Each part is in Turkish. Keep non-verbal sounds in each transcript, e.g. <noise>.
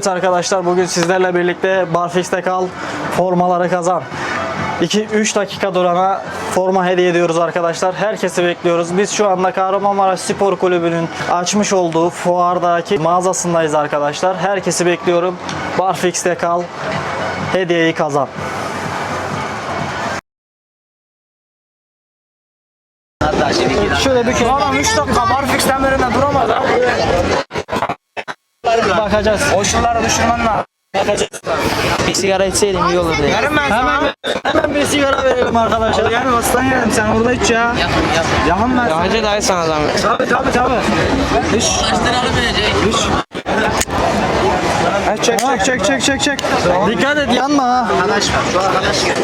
Evet arkadaşlar bugün sizlerle birlikte Barfix'te kal formaları kazan. 2-3 dakika durana forma hediye ediyoruz arkadaşlar. Herkesi bekliyoruz. Biz şu anda Kahramanmaraş Spor Kulübü'nün açmış olduğu fuardaki mağazasındayız arkadaşlar. Herkesi bekliyorum. Barfix'te kal. Hediyeyi kazan. Şöyle bir kere Adam 3 dakika Barfix'ten birine duramadı. Bakacağız. Koşulları düşürmen lazım. Bir sigara içseydim iyi olurdu. ya. Verin ben sana. Hemen, hemen bir sigara verelim arkadaşlar. Yani aslan yerim sen orada iç ya. Yakın ben sana. Hacı dayı sana zahmet. Tabi tabi tabi. İç. İç. Ha, çek çek çek çek çek çek. Dikkat et yanma ha. Arkadaş var şu arkadaş gel.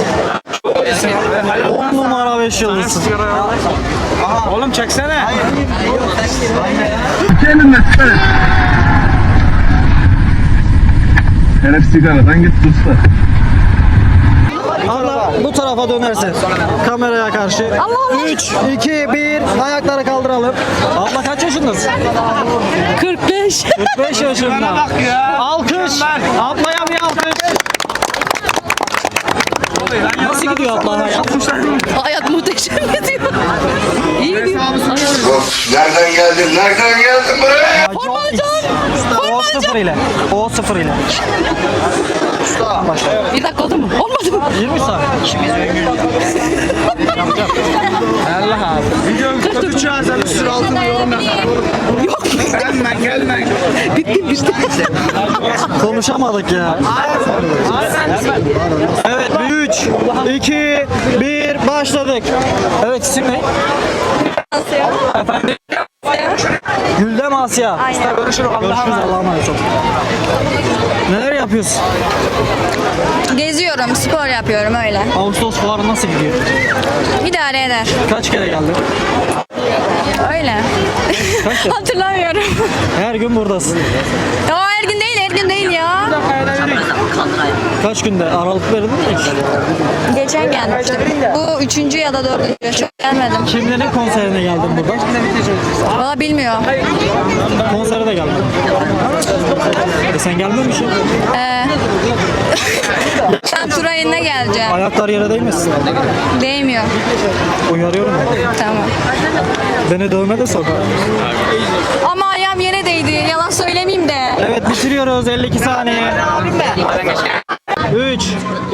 10 numara 5 yıldızsın. Oğlum çeksene. Herif sigaradan gitti usta. Abla bu tarafa dönersin. Kameraya karşı. 3, 2, 1. Ayakları kaldıralım. Abla kaç yaşındasın? 45. 45 yaşında. Alkış. Ablaya bir alkış. Nasıl gidiyor abla hayat? Hayat muhteşem gidiyor. Nereden geldin? Nereden geldin buraya? O sıfır ile. O sıfır ile. Bir dakika oldu mu? Olmadı mı? 20 saniye. Allah abi. Kötü çağırsan bir sürü altın yorum yapar. Yok. Gelme gelme. Bitti bitti. Konuşamadık ya. Evet 3, 2, 1 başladık. Evet isim ne? Efendim? Güldem Asya. Görüşürüz Allah'a Görüşürüz emanet. Allah'a emanet ol. Neler yapıyorsun? Geziyorum, spor yapıyorum öyle. Ağustos fuarı nasıl gidiyor? İdare eder. Kaç kere geldin? Öyle. <laughs> Hatırlamıyorum. Her gün buradasın. ya her gün değil, gün değil ya. Kaç günde? Aralık verdin mi? Geçen gelmiştim. Bu üçüncü ya da dördüncü. Çok gelmedim. Kimlerin konserine geldin burada? Valla bilmiyorum. Konsere de geldin. E sen gelmemişsin. Ee, <laughs> ben Turay'ına geleceğim. Ayaklar yere değmesin. Değmiyor. Uyarıyorum ya. Tamam. Beni dövme de sokar. Ama ayağım yere değdi. Yalan söylemeyeyim de. Evet bitiriyoruz 52 saniye. 3,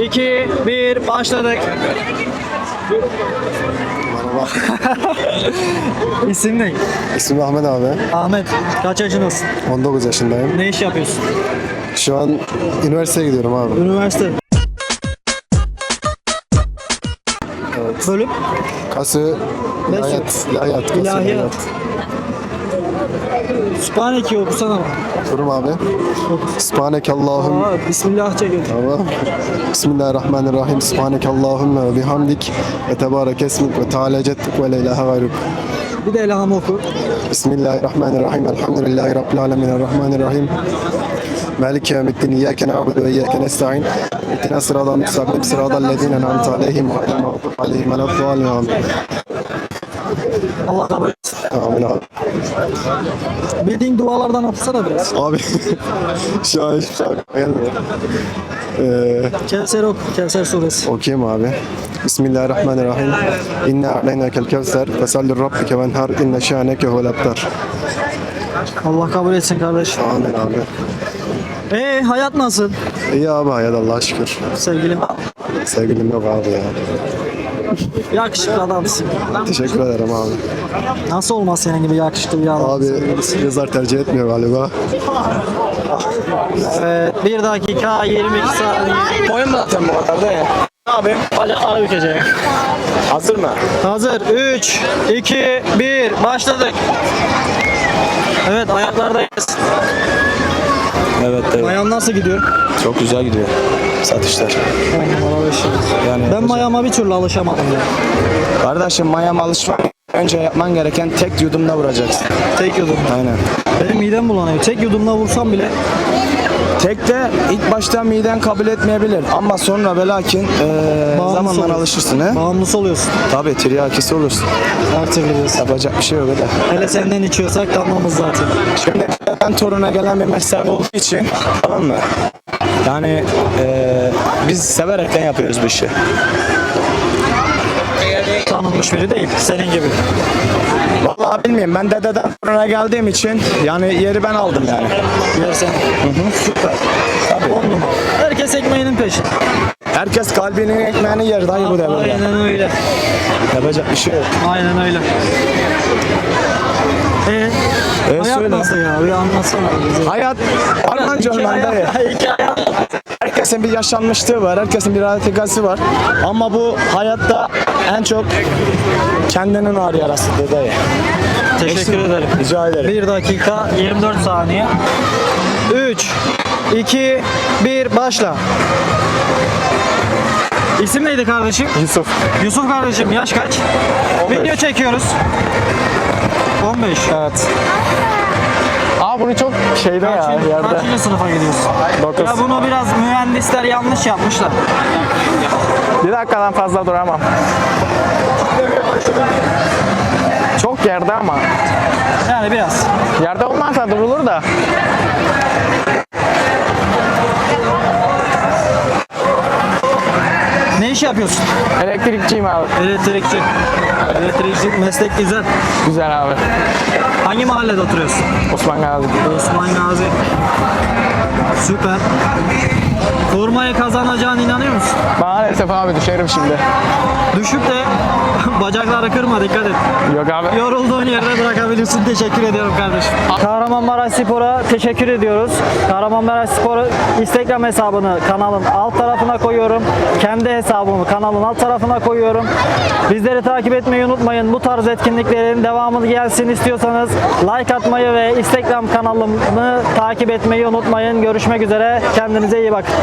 2, 1 başladık. <laughs> İsim ne? İsmim Ahmet abi. Ahmet. Kaç yaşındasın? 19 yaşındayım. Ne iş yapıyorsun? Şu an üniversiteye gidiyorum abi. Üniversite. Bölüm? Kası ilahiyat. İlahiyat. Kası İlahiyat. Sübhaneke okusana bak. Durum abi. Subhanek Allahum. Aa, Bismillah çekin. Tamam. Bismillahirrahmanirrahim. Subhanek Allahümme ve bihamdik ve tebarek esmik ve teala cedduk ve la ilahe gayruk. Bir de elham oku. Bismillahirrahmanirrahim. Elhamdülillahi Rabbil alemin. Errahmanirrahim. مالك يوم الدين إياك نعبد وإياك نستعين اهدنا الصراط المستقيم صراط الذين أنعمت عليهم غير المغضوب عليهم ولا الضالين آمين. Allah kabul etsin. Amin abi. Bildiğin dualardan okusana biraz. Abi <laughs> şu an hiçbir şey aklıma gelmiyor. Ee, Kevser oku. Kevser suresi. okuyayım abi. Bismillahirrahmanirrahim. İnne a'leynakel kevser fesalli rabbike venhar inne şâneke huvel abtar. Allah kabul etsin kardeşim. Amin abi. Ee hayat nasıl? İyi abi hayat Allah'a şükür. Sevgilim. Sevgilim yok abi ya. <laughs> Yakışıklı adamsın. Teşekkür ederim abi. Nasıl olmaz senin gibi yakışıklı bir adam? Abi kızlar tercih etmiyor galiba. Evet, 1 dakika 22 saniye. Oyun zaten bu kadar da ya. Abi bacakları bükecek. Hazır mı? Hazır. 3, 2, 1. Başladık. Evet ayaklardayız. Evet, evet. Ayağım nasıl gidiyor? Çok güzel gidiyor satışlar. Yani Ben mayama bir türlü alışamadım ya. kardeşim mayam alışmak önce yapman gereken tek yudumda vuracaksın. Tek yudum. Aynen. Benim midem bulanıyor. Tek yudumla vursam bile Tek de ilk başta miden kabul etmeyebilir ama sonra ve lakin eee Bağımlısı zamanla alışırsın he. bağımlısı oluyorsun. Tabii tiryakisi olursun. Her türlü diyorsun. Yapacak bir şey yok öyle. Hele senden içiyorsak damlamız zaten. Şimdi dededen toruna gelen bir meslek olduğu için tamam mı? Yani eee, biz severekten yapıyoruz bu işi. Tanınmış biri değil. Senin gibi. Vallahi bilmiyorum ben dededen toruna geldiğim için yani yeri ben aldım yani. Yersen. Süper. On numara. Herkes ekmeğinin peşinde. Herkes kalbinin ekmeğini yer dayı bu devirde. Aynen öyle. Yapacak bir şey yok. Aynen öyle. Ee, E, hayat söyle. nasıl ya? Bir anlatsana bize. Hayat Armanca Hikaye- dayı. hikaye- Herkesin bir yaşanmışlığı var, herkesin bir radikası var. Ama bu hayatta en çok kendinin ağır yarasıdır dayı. Teşekkür ederim. Rica ederim. 1 dakika 24 saniye. 3, 2, 1 başla. İsim neydi kardeşim? Yusuf. Yusuf kardeşim yaş kaç? Video çekiyoruz. 15. Evet. Aa bunu çok şeyde ya Kaçıncı, yerde. kaçıncı sınıfa gidiyorsun? Dokuz. Ya bunu biraz mühendisler yanlış yapmışlar. Bir dakikadan fazla duramam. Çok yerde ama. Yani biraz. Yerde olmazsa durulur da. İş yapıyorsun? Elektrikçiyim abi. Elektrikçi. Elektrikçi meslek güzel. Güzel abi. Hangi mahallede oturuyorsun? Osman Gazi. Osman Gazi. Süper. Formayı kazanacağına inanıyor musun? Maalesef abi düşerim şimdi. Düşüp de bacakları kırma dikkat et. Yok abi. Yorulduğun yerde bırakabilirsin. Teşekkür ediyorum kardeşim. Kahramanmaraş Spor'a teşekkür ediyoruz. Kahramanmaraş Spor'u Instagram hesabını kanalın alt tarafına koyuyorum. Kendi hesabımı kanalın alt tarafına koyuyorum. Bizleri takip etmeyi unutmayın. Bu tarz etkinliklerin devamı gelsin istiyorsanız like atmayı ve Instagram kanalımı takip etmeyi unutmayın. Görüşmek üzere. Kendinize iyi bakın.